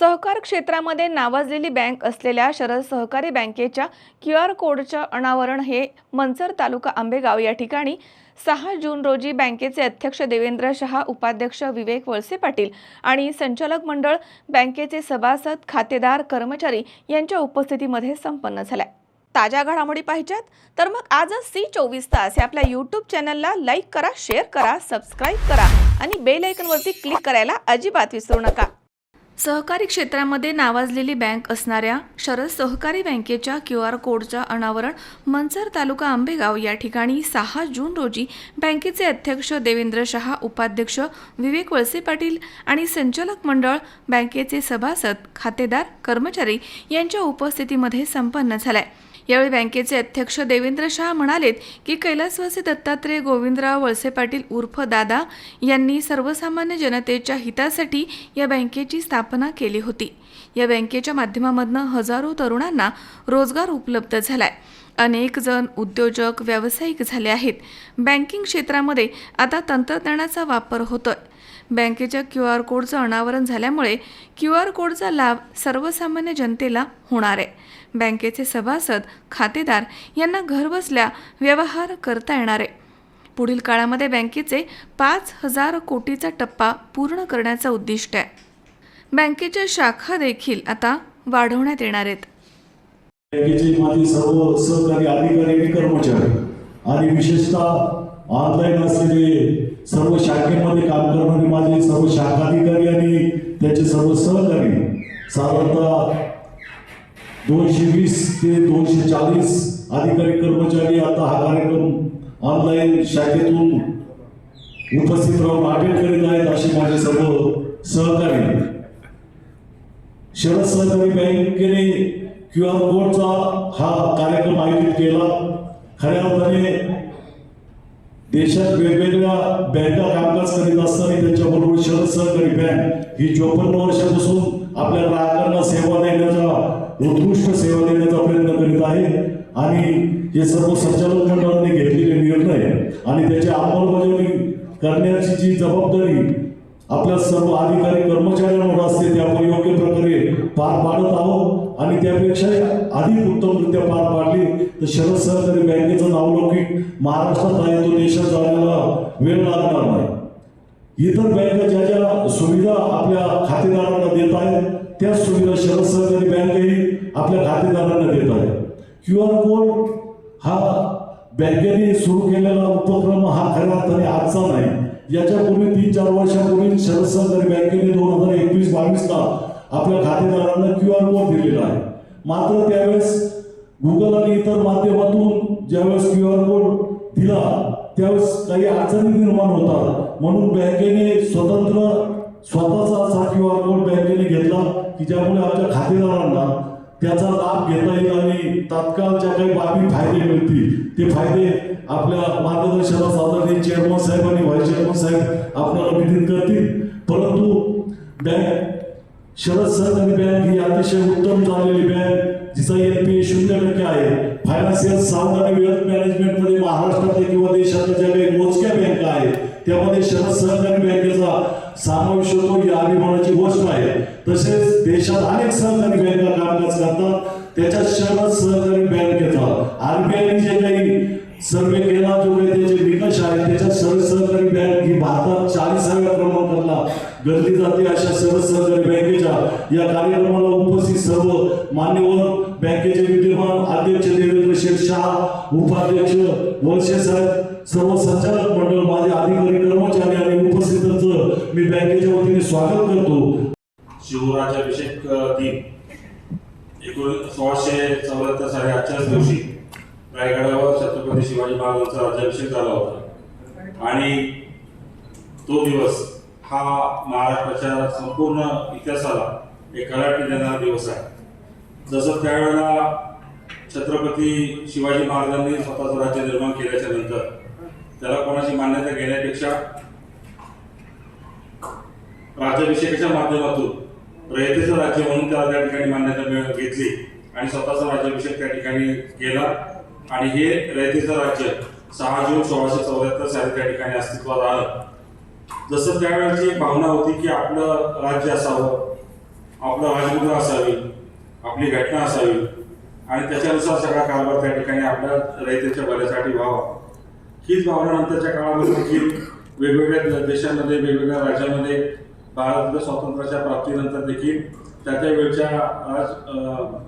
सहकार क्षेत्रामध्ये नावाजलेली बँक असलेल्या शरद सहकारी बँकेच्या क्यू आर कोडचं अनावरण हे मनसर तालुका आंबेगाव या ठिकाणी सहा जून रोजी बँकेचे अध्यक्ष देवेंद्र शहा उपाध्यक्ष विवेक वळसे पाटील आणि संचालक मंडळ बँकेचे सभासद खातेदार कर्मचारी यांच्या उपस्थितीमध्ये संपन्न झाल्या. ताज्या घडामोडी पाहिजेत? तर मग आजच सी चोवीस तास या आपल्या यूट्यूब चॅनलला लाईक करा शेअर करा सबस्क्राईब करा आणि बेल आयकनवरती क्लिक करायला अजिबात विसरू नका. सहकारी क्षेत्रामध्ये नावाजलेली बँक असणाऱ्या शरद सहकारी बँकेच्या क्यू आर कोडचं अनावरण मनसर तालुका आंबेगाव या ठिकाणी सहा जून रोजी बँकेचे अध्यक्ष देवेंद्र शहा उपाध्यक्ष विवेक वळसे पाटील आणि संचालक मंडळ बँकेचे सभासद खातेदार कर्मचारी यांच्या उपस्थितीमध्ये संपन्न झालाय. यावेळी बँकेचे अध्यक्ष देवेंद्र शहा म्हणालेत की कैलासवासी दत्तात्रय गोविंदराव वळसे पाटील उर्फ दादा यांनी सर्वसामान्य जनतेच्या हितासाठी या बँकेची स्थापना केली होती. या बँकेच्या माध्यमामधनं हजारो तरुणांना रोजगार उपलब्ध झालाय. अनेक जण उद्योजक व्यावसायिक झाले आहेत. बँकिंग क्षेत्रामध्ये आता तंत्रज्ञानाचा वापर होतोय. बँकेच्या क्यू आर कोडचं अनावरण झाल्यामुळे क्यू आर कोडचा लाभ सर्वसामान्य जनतेला होणार आहे. बँकेचे सभासद खातेदार यांना घरबसल्या व्यवहार करता येणार आहे. पुढील काळामध्ये बँकेचे पाच हजार कोटीचा टप्पा पूर्ण करण्याचं उद्दिष्ट आहे. बँकेच्या शाखा देखील आता वाढवण्यात येणार आहेत. माझे सर्व सहकारी अधिकारी आणि कर्मचारी आणि विशेषतः ऑनलाईन असलेले सर्व शाखेमध्ये काम करणारे माझे सर्व शाखा अधिकारी आणि त्याचे सर्व सहकारी साधारणतः दोनशे वीस ते दोनशे चाळीस अधिकारी कर्मचारी आता हा कार्यक्रम ऑनलाईन शाखेतून उपस्थित राहून अटेंड करीत आहेत असे माझे सर्व सहकारी. शरद सहकारी बँकेने क्यू आर कोडचा हा कार्यक्रम आयोजित केला. खऱ्या अर्थाने देशात वेगवेगळ्या बँका कामकाज करीत असताना त्याच्याबरोबर शहर सहकारी बँक ही चोपन्न वर्षापासून आपल्या ग्राहकांना सेवा देण्याचा उत्कृष्ट सेवा देण्याचा प्रयत्न करीत आहे. आणि हे सर्व संचालक मंडळाने घेतलेले निर्णय आणि त्याची अंमलबजावणी करण्याची जी जबाबदारी आपल्या सर्व अधिकारी कर्मचाऱ्यांवर असते ते आपण योग्य प्रकारे पार पाडत आहोत. आणि त्यापेक्षा अधिक उत्तमरित्या पार पाडली तर शरद सहकारी बँकेचं नावलौकिक महाराष्ट्रात आहे तो देशात जाण्याला वेळ लागणार नाही. इतर बँका ज्या ज्या सुविधा आपल्या खातेदारांना देत आहेत त्या सुविधा शरद सहकारी बँकही आपल्या खातेदारांना देत आहे क्यू आर कोड हा बँकेने सुरू केलेला उपक्रम हा खऱ्या अर्थाने आजचा नाही. याच्यापूर्वी तीन चार वर्षापूर्वी शरद सहकारी बँकेने दोन हजार एकवीस बावीसला आपल्या खातेदारांना क्यू आर कोड दिलेला आहे. मात्र त्यावेळेस गुगल आणि इतर माध्यमातून ज्यावेळेस क्यू आर कोड दिला त्यावेळेस काही अडचणी निर्माण होतात. म्हणून बँकेने स्वतंत्र स्वतःचा असा क्यू आर कोड बँकेने घेतला की ज्यामुळे आपल्या खातेदारांना त्याचा लाभ घेता येईल आणि तात्काळ ज्या काही बाबी फायदे मिळतील ते फायदे आपल्या मार्गदर्शनास आदरणीय चेअरमन साहेब आणि व्हाईस चेअरमन साहेब आपल्याला विदित करतील. परंतु बँक शरद सहकारी बँक ही अतिशय उत्तम चाललेली बँक जिचा एनपीए शून्य टक्के आहे. फायनान्शियल साऊंड आणि वेल्थ मॅनेजमेंटमध्ये महाराष्ट्रातल्या किंवा देशातल्या ज्या काही मोजक्या बँका आहेत त्यामध्ये शरद सहकारी बँकेचा समावेश होतो ही अभिमानाची गोष्ट आहे. तसेच देशात अनेक सहकारी बँका कामकाज करतात. त्याच्यात शरद सहकारी बँकेचा आरबीआयने जे काही सर्वे केला जो काही त्याचे निकष आहेत त्याच्यात सर्व सहकारी बँक ही भारतात चाळीसाव्या क्रमांकाला गणली जाते. अशा सर्व सहकारी बँकेच्या या कार्यक्रमाला उपस्थित सर्व मान्यवर बँकेचे विद्यमान अध्यक्ष देवेंद्र शेठ शहा उपाध्यक्ष वळसे साहेब सर्व संचालक मंडळ माझे अधिकारी कर्मचारी आणि उपस्थितांचं मी बँकेच्या वतीने स्वागत करतो. शिवराज्याभिषेक दिन. एकूण सोळाशे चौऱ्याहत्तर साली आजच्याच दिवशी रायगडावर छत्रपती शिवाजी महाराजांचा राज्याभिषेक झाला होता. आणि तो दिवस हा महाराष्ट्राच्या संपूर्ण इतिहासाला एक कलाटी देणारा दिवस आहे. जसं त्यावेळेला छत्रपती शिवाजी महाराजांनी स्वतःचं राज्य निर्माण केल्याच्यानंतर त्याला कोणाची मान्यता घेण्यापेक्षा राज्याभिषेकाच्या माध्यमातून रयतेचं राज्य म्हणून त्याला त्या ठिकाणी मान्यता घेतली. आणि स्वतःचा राज्याभिषेक त्या ठिकाणी केला. आणि हे रयतेचं राज्य सहा जून सोळाशे चौऱ्याहत्तर साली त्या ठिकाणी अस्तित्वात आलं. जसं त्यावेळेची एक भावना होती की आपलं राज्य असावं आपलं राजमुद्रा असावी आपली घटना असावी आणि त्याच्यानुसार सगळा कारभार त्या ठिकाणी आपल्या रयतेच्या भल्यासाठी व्हावा. हीच भावना नंतरच्या काळामध्ये देखील वेगवेगळ्या देशांमध्ये वेगवेगळ्या राज्यामध्ये भारत स्वातंत्र्याच्या प्राप्तीनंतर देखील त्या त्या वेळच्या राज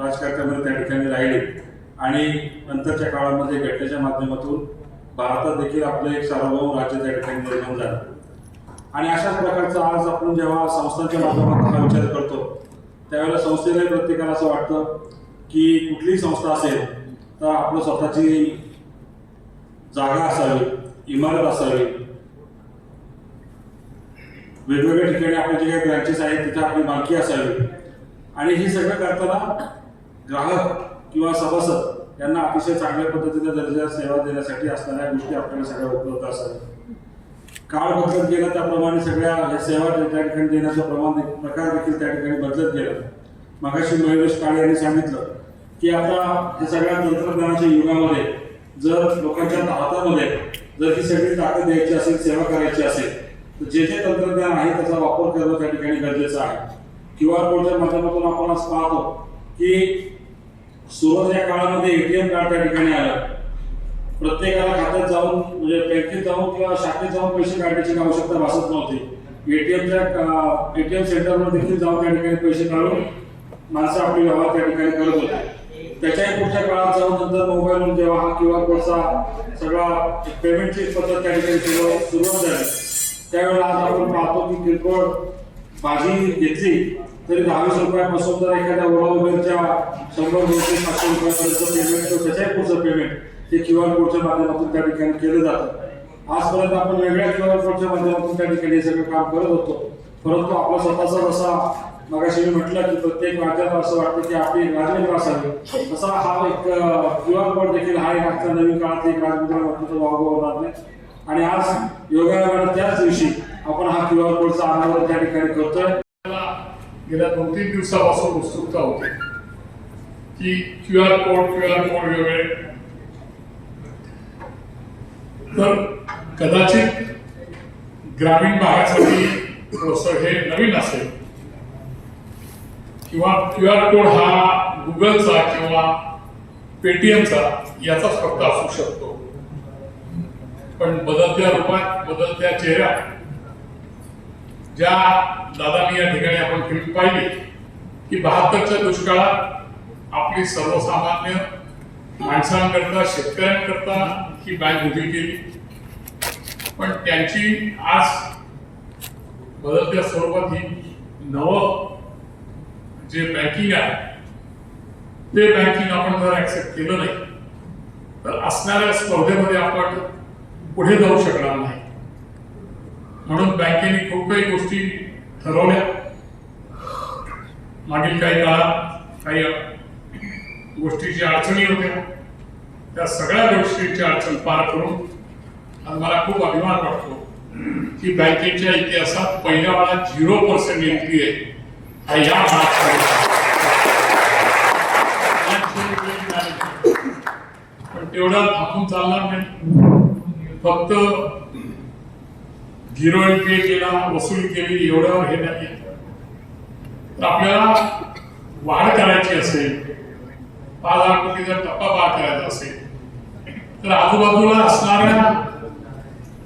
राजकारणामध्ये त्या ठिकाणी राहिले. आणि नंतरच्या काळामध्ये घटनेच्या माध्यमातून भारतात देखील आपलं एक सार्वभौम राज्य त्या ठिकाणी निर्माण झालं. आणि अशाच प्रकारचा आज आपण जेव्हा संस्थांच्या माध्यमातून हा विचार करतो त्यावेळेला संस्थेला प्रत्येकाला असं वाटतं की कुठलीही संस्था असेल तर आपलं स्वतःची जागा असावी इमारत असावी वेगवेगळ्या ठिकाणी आपले जे काही ब्रँचेस आहेत तिथे आपली बाकी असावी. आणि हे सगळं करताना ग्राहक किंवा सभासद यांना अतिशय चांगल्या पद्धतीने दर्जा सेवा देण्यासाठी असणाऱ्या गोष्टी आपल्याला सगळ्या उपलब्ध असाव्या काळ बदलत गेला त्याप्रमाणे सगळ्या सेवा त्या ठिकाणी देण्याचं प्रमाण प्रकार देखील त्या ठिकाणी बदलत गेला. मगाशी महेश काळे यांनी सांगितलं की आता हे सगळ्या तंत्रज्ञानाच्या युगामध्ये जर लोकांच्या हातामध्ये जर ही सगळी ताकद द्यायची असेल सेवा करायची असेल जे जे तंत्रज्ञान आहे त्याचा वापर करणं त्या ठिकाणी गरजेचं आहे. क्यू आर कोडच्या माध्यमातून आपण आज पाहतो की सुरुवातीच्या काळामध्ये एटीएम कार्ड त्या ठिकाणी आलं. प्रत्येकाला खात्यात जाऊन म्हणजे बँकेत जाऊन किंवा शाखेत जाऊन पैसे काढण्याची आवश्यकता भासत नव्हती. एटीएमच्या एटीएम सेंटरवर देखील जाऊन त्या ठिकाणी पैसे काढून माणसं आपले व्यवहार त्या ठिकाणी करत होते. त्याच्याही पुढच्या काळात जाऊन नंतर मोबाईलवर जेव्हा हा क्यू आर कोडचा सगळा पेमेंटची पद्धत त्या ठिकाणी सुरुवात झाली. त्यावेळेला आज आपण पाहतो की किरकोळ भाजी घेतली तरी दहावीस रुपयापासून जर एखाद्या ओला उबेरच्या शंभर दोनशे पाचशे रुपयापर्यंत पेमेंट किंवा त्याच्याही पुढचं पेमेंट ते क्यू आर कोडच्या माध्यमातून त्या ठिकाणी केलं जातं. आजपर्यंत आपण वेगळ्या क्यू आर कोडच्या माध्यमातून त्या ठिकाणी हे सगळं काम करत होतो. परंतु आपला स्वतःचा जसा मगाशी मी म्हटलं की प्रत्येक राज्याला असं वाटतं की आपली एक राजमुद्रा असावी. तसा हा एक क्यू आर कोड देखील हा एक आजच्या नवीन काळात एक राजमुद्रा म्हटलं होणार नाही. आणि आज योगायोगाने त्याच दिवशी आपण हा क्यू आर कोडचा अनावर त्या ठिकाणी करतोय. गेल्या दोन तीन दिवसापासून उत्सुकता होती की Q R code Q R code वेगळे. तर कदाचित ग्रामीण भागासाठी हे नवीन असेल. किंवा क्यू आर कोड हा गुगलचा किंवा पेटीएमचा याचाच फक्त असू शकतो. पण बदलत्या रूपात बदलत्या चेहऱ्यात. ज्या दादानी या ठिकाणी आपण फिल्म पाहिली की बहात्तरच्या दुष्काळात आपली सर्वसामान्य माणसांकरता शेतकऱ्यांकरता ही बँक उभी केली. पण त्यांची आज बदलत्या स्वरूपात ही नवं जे बँकिंग आहे ते बँकिंग आपण जर ऍक्सेप्ट केलं नाही तर असणाऱ्या स्पर्धेमध्ये आपण पुढे जाऊ शकणार नाही. म्हणून बँकेने खूप काही गोष्टी ठरवल्या. मागील काही काळात काही गोष्टीची अडचणी होत्या. त्या सगळ्या गोष्टीची अडचण पार करून आज मला खूप अभिमान वाटतो की बँकेच्या इतिहासात पहिल्या वेळा झिरो पर्सेंट एंट्री आहे हा या महाराष्ट्रात पण तेवढा थांबून चालणार नाही. फक्त झिरो पे केला वसूल केली एवढ्यावर हे नाही. तर आपल्याला वाढ करायची असेल पाच हजार कोटीचा टप्पा पार करायचा असेल तर आजूबाजूला असणाऱ्या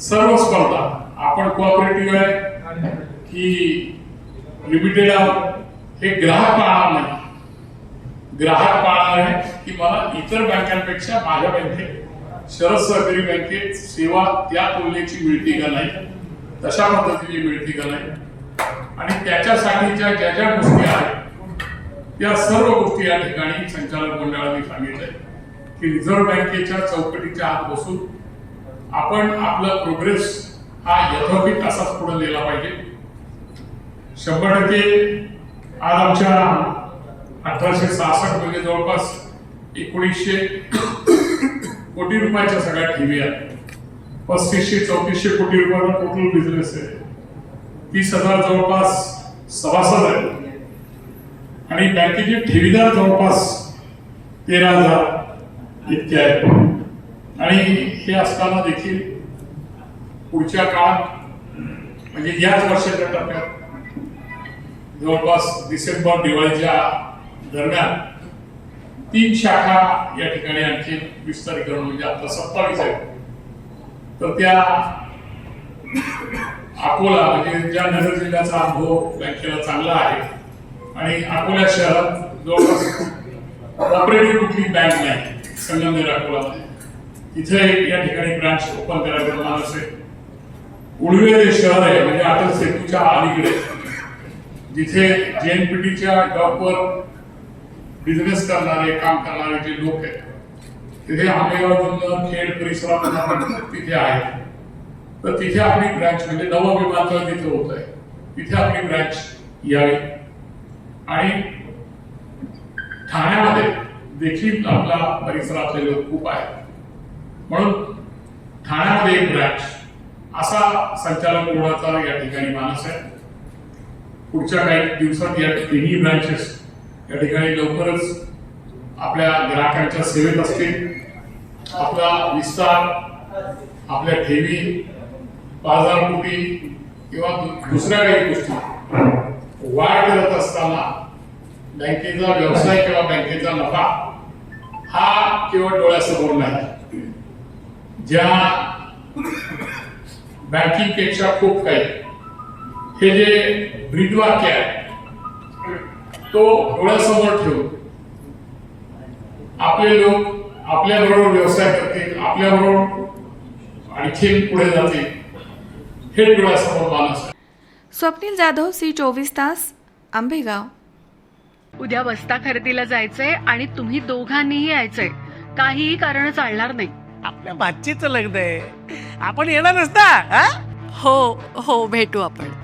सर्व स्पर्धा आपण कोऑपरेटिव्ह आहे की लिमिटेड आहोत हे ग्राहक पाळणार नाही. ग्राहक पाळणार आहे की मला इतर बँकांपेक्षा माझ्या बँकेत शरद सहकारी बँकेत सेवा त्या तुलनेची मिळते का नाही? तशा पद्धतीने मिळते का नाही? आणि त्याच्यासाठीच्या ज्या ज्या गोष्टी आहेत त्या सर्व गोष्टी या ठिकाणी संचालक मंडळाने सांगितलंय की रिझर्व्ह बँकेच्या चौकटीच्या आत बसून आपण आपला प्रोग्रेस हा यथोचित असाच पुढे नेला पाहिजे. शंभर टक्के आज आमच्या अठराशे सहासष्टमध्ये जवळपास एकोणीसशे कोटी रुपयाच्या सगळ्या ठेवी आहेत. पस्तीसशे चौतीसशे कोटी रुपयाचा टोटल बिझनेस आहे. तीस हजार जवळपास सभासद आहेत. आणि बँकेचे ठेवीदार जवळपास तेरा हजार इतके आहेत. आणि हे असताना देखील पुढच्या काळात म्हणजे याच वर्षाच्या टप्प्यात जवळपास डिसेंबर दिवाळीच्या दरम्यान तीन शाखा या ठिकाणी आणखी विस्तारीकरण म्हणजे आता सत्तावीस आहे तर त्या अकोला म्हणजे ज्या नगर जिल्ह्याचा अनुभव बँकेला चांगला आहे आणि अकोला शहरात जवळपास ऑपरेटिव्ह कुठली बँक नाही संगमनेर अकोला. तिथे या ठिकाणी ब्रांच ओपन करायला मला असेल. उडवे जे शहर आहे म्हणजे अटल सेतूच्या अलीकडे. जिथे जेएनपीटीच्या डॉकवर बिझनेस करणारे काम करणारे जे लोक आहेत तिथे आंबेगाव जुन्नर खेड परिसरात तिथे आहे. तर तिथे आपली ब्रँच म्हणजे नवं विमानतळ तिथे होत आहे तिथे आपली ब्रँच यावी. आणि ठाण्यामध्ये देखील आपला परिसरातले लोक खूप आहेत. म्हणून ठाण्यामध्ये एक ब्रँच असा संचालक बोर्डाचा या ठिकाणी मानस आहे. पुढच्या काही दिवसात या तिन्ही ब्रँचेस या ठिकाणी लवकरच आपल्या ग्राहकांच्या सेवेत असतील. आपला विस्तार आपल्या ठेवी बाजार कोटी किंवा दुसऱ्या काही गोष्टी वाढ करत असताना बँकेचा व्यवसाय किंवा बँकेचा नफा हा केवळ डोळ्यासमोर नाही. ज्या बँकिंगपेक्षा खूप काही हे जे ब्रीदवाक्य आहे तो डोळ्यासमोर ठेवून आपले लोक आपल्या बरोबर व्यवसाय करतील आपल्या बरोबर आणखी पुढे जातील हे डोळ्यासमोर मानस स्वप्नील जाधव सी चोवीस तास आंबेगाव. उद्या बस्ता खरेदीला जायचंय आणि तुम्ही दोघांनीही यायचंय. काहीही कारण चालणार नाही. आपल्या भाचीचं लग्न आहे. आपण येणार नसता हा? हो हो भेटू आपण.